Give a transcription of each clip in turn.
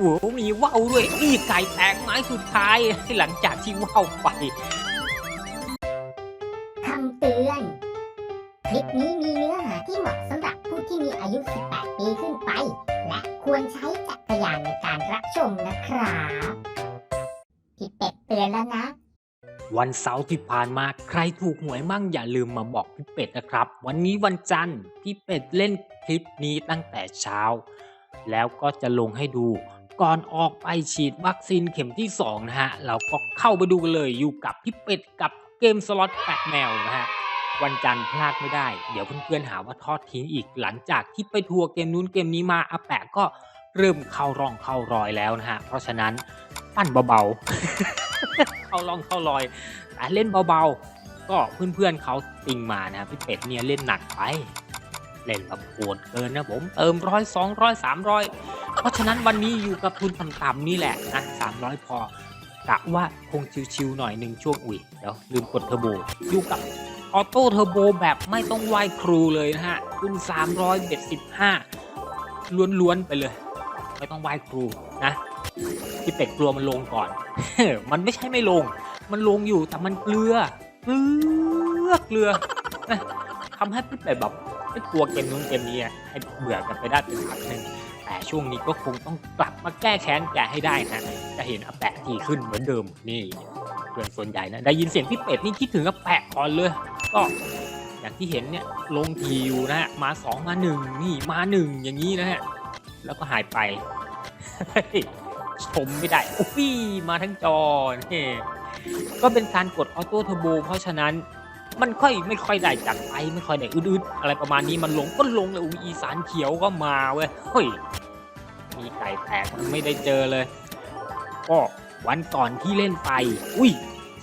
โอ้โหมีว่าวด้วยนี่ไก่แตกไม้สุดท้ายหลังจากที่ว่าวไปคำเตือน คลิปนี้มีเนื้อหาที่เหมาะสำหรับผู้ที่มีอายุ 18 ปีขึ้นไป และควรใช้จักรยานในการรับชมนะครับพี่เป็ดเตือนแล้วนะวันเสาร์ที่ผ่านมาใครถูกหวยมั่งอย่าลืมมาบอกพี่เป็ดนะครับ วันนี้วันจันทร์พี่เป็ดเล่นคลิปนี้ตั้งแต่เช้า แล้วก็จะลงให้ดู ก่อนออกไปฉีดวัคซีนเข็มที่ 2 นะฮะ เราก็เข้าไปดูกันเลยอยู่กับพี่เป็ดกับเกมสล็อตแปะแมวนะฮะ วันจันทร์พลาดไม่ได้ เดี๋ยวเพื่อนๆหาว่าทอดทิ้งอีกหลังจากที่ไปทัวร์เกมนู้นเกมนี้มาอาแปะก็เริ่มเข้าร่องเข้ารอยแล้วนะฮะ เพราะฉะนั้นปั้นเบาๆ เข้าร่องเข้ารอยแต่เล่นเบาๆ ก็เพื่อนๆเขาติงมานะพี่เป็ดเนี่ยเล่นหนักไป เล่นแบบโหดเกินนะผมเติมร้อยสองร้อยสามร้อยเพราะฉะนั้นวันนี้อยู่กับทุนต่ำๆนี่แหละนะสามร้อยพอกะว่าคงชิวๆหน่อยหนึ่งช่วงอุ้ยเดี๋ยวลืมกดเทอร์โบอยู่กับออโต้เทอร์โบแบบไม่ต้องไหวครูเลยนะฮะทุน300เบ็ด15ล้วนๆไปเลย ไม่ต้องไหวครูนะพี่เป็ดกลัวมันลงก่อน มันไม่ใช่ไม่ลง มันลงอยู่แต่มันเกลือเกลือเกลือทำให้พี่เป็ดแบบ ไม่กลัวเกมนู้นเกมนี้อะให้เบื่อกันไปได้เป็นพักหนึ่งแต่ช่วงนี้ก็คงต้องกลับมาแก้แค้นแกให้ได้นะจะเห็นอาแปะทีขึ้นเหมือนเดิมนี่เพื่อนส่วนใหญ่นะได้ยินเสียงพี่เป็ดนี่คิดถึงอาแปะก่อนเลย ก็อย่างที่เห็นเนี่ยลงทีอยู่นะฮะมาสองมาหนึ่งนี่มาหนึ่งอย่างนี้นะฮะแล้วก็หายไปชมไม่ได้โอ้ยมาทั้งจอนี่ก็เป็นการกดออโต้เทอร์โบเพราะฉะนั้น มันค่อยไม่ค่อยได้จัดไปไม่ค่อยได้อืดๆอะไรประมาณนี้มันลงก็ลงเลยอุ้ยอีสานเขียวก็มาเว้ยเฮ้ยมีไก่แตกมันไม่ได้เจอเลยก็วันก่อนที่เล่นไป อุ้ย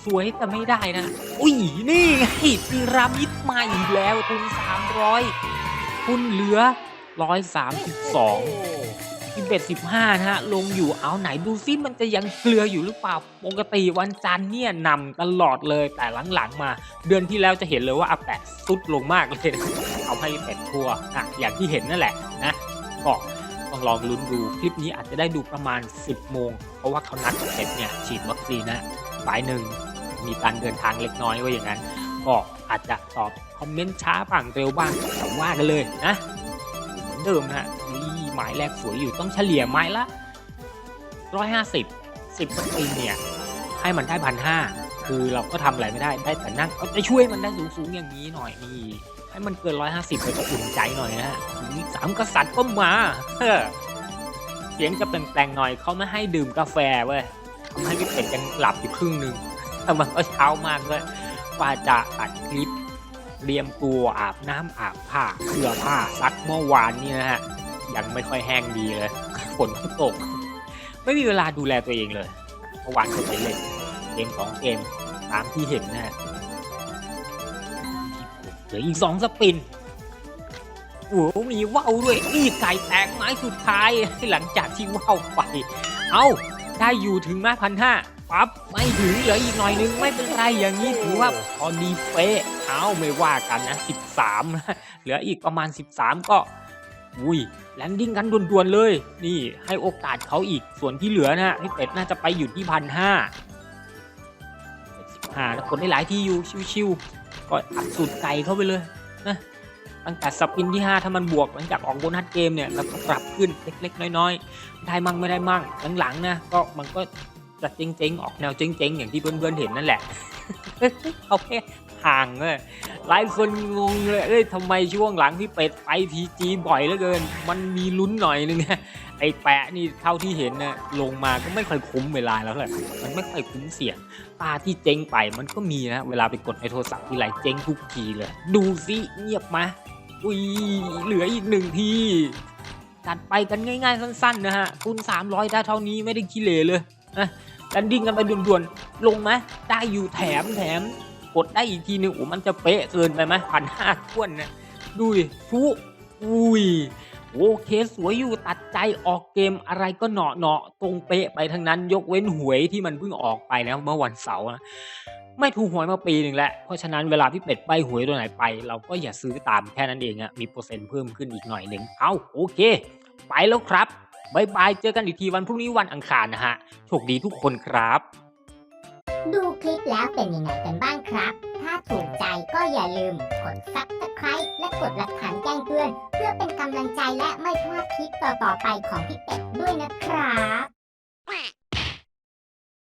สวยแต่ไม่ได้นะ อุ้ย นี่ไงพีระมิดมาอีกแล้วทุนสามร้อยทุนเหลือร้อยสามสิบสอง สิบเอ็ดสิบห้านะฮะ ลงอยู่เอาไหนดูซิมันจะยังเกลืออยู่หรือเปล่า ปกติวันจันทร์เนี่ยนำตลอดเลย แต่หลังๆมา เดือนที่แล้วจะเห็นเลยว่าอาแปะสุดลงมากเลย เอาให้เป็ดทัวร์อะอย่างที่เห็นนั่นแหละนะก็ต้องลองลุ้นดู คลิปนี้อาจจะได้ดูประมาณ 10 โมง เพราะว่าเขานัดเป็เนี่ยฉีดวัคซีนนะบ่ายหนึ่งมีการเดินทางเล็กน้อยว่าอย่างนั้น ก็อาจจะตอบคอมเมนต์ช้าบ้างเร็วบ้างแต่ว่ากันเลยนะเหมือนเดิมนะฮะนี่ หมายแรกสวยอยู่ต้องเฉลี่ยไม้ละร้อยห้าสิบสิบปริงเนี่ยให้มันได้พันห้าคือเราก็ทำอะไรไม่ได้ได้แต่นั่งเอาใจช่วยมันได้สูงๆอย่างนี้หน่อยนี่ให้มันเกินร้อยห้าสิบเราจะอุ่นใจหน่อยนะฮะสามกษัตริย์ก็มาเฮ้อเสียงจะเป็นแปลงหน่อยเขาไม่ให้ดื่มกาแฟเว้ยทำให้พี่เป็ดยังหลับอยู่ครึ่งหนึ่งแต่มันก็เช้ามากเลยกว่าจะอัดคลิปเตรียมตัวอาบน้ำอาบผ้าเสื้อผ้าซักเมื่อวานนี่นะฮะ ยังไม่ค่อยแห้งดีเลยฝนก็ตก ไม่มีเวลาดูแลตัวเองเลยเมื่อวานก็ไปเล่นเกมสองเกมตามที่เห็นนะฮะเหลืออีกสองสปินโอ้โหมีว่าวด้วยนี่ไก่แตกไม้สุดท้ายหลังจากที่ว่าวไป เอ้าได้อยู่ถึงม้พันห้าปั๊บไม่ถึงเหลืออีกหน่อยนึงไม่เป็นไรอย่างนี้ถือว่าพอดีเป๊ะเอ้าไม่ว่ากันนะ 13นะเหลืออีกประมาณ 13 ก็ อุ้ยแลนดิ้งกันด่วนๆเลย นี่ให้โอกาสเขาอีกส่วนที่เหลือนะฮะพี่เป็ดน่าจะไปอยู่ที่พันห้าสิบห้าแล้วคนได้หลายที่อยู่ชิวๆก็อัดสูตรไก่เข้าไปเลยนะตั้งแต่สปินที่ 5 ถ้ามันบวกหลังจากออกโบนัสเกมเนี่ยแล้วก็ปรับขึ้นเล็กๆ น้อยๆ ได้มั่งไม่ได้มั่งหลังๆนะก็มันก็ จะเจ๊งๆ ออกแนวเจ๊งๆ อย่างที่เพื่อนๆ เห็นนั่นแหละ เอาแค่ห่างเลยหลายคนงงเลยเอ้ยทำไมช่วงหลังพี่เป็ดไปทีจีบ่อยเหลือเกิน มันมีลุ้นหน่อยนึงนะไอ้แปะนี่เท่าที่เห็นนะลงมาก็ไม่ค่อยคุ้มเวลาแล้วแหละมันไม่ค่อยคุ้มเสี่ยงตาที่เจ๊งไปมันก็มีนะ เวลาไปกดในโทรศัพท์ทีไรเจ๊งทุกทีเลย ดูสิเงียบมาอุ้ยเหลืออีกหนึ่งทีตัดไปกันง่ายๆสั้นๆนะฮะทุน300ได้เท่านี้ไม่ได้ขี้เหร่เลย นะกันดิ้งกันไปด่วนๆลงไหมได้อยู่แถมแถมกดได้อีกทีนึงโอ้มันจะเป๊ะเกินไปไหมพันห้าท้วนนะดูดิทุอุ้ยโอเคสวยอยู่ตัดใจออกเกมอะไรก็เหนาะเนาะตรงเป๊ะไปทั้งนั้น ยกเว้นหวยที่มันเพิ่งออกไปนะเมื่อวันเสาร์นะไม่ถูกหวยมาปีหนึ่งแล้ว เพราะฉะนั้นเวลาพี่เป็ดใบหวยตัวไหนไป เราก็อย่าซื้อตามแค่นั้นเองอะมีเปอร์เซ็นต์เพิ่มขึ้นอีกหน่อยหนึ่งเอาโอเค ไปแล้วครับ บายบาย เจอกันอีกทีวันพรุ่งนี้วันอังคารนะฮะ โชคดีทุกคนครับ ดูคลิปแล้วเป็นยังไงกันบ้างครับ ถ้าถูกใจก็อย่าลืมกด subscribe และกดหลักฐานแจ้งเตือน เพื่อเป็นกำลังใจและไม่พลาดคลิปต่อๆไปของพี่เป็ดด้วยนะครับ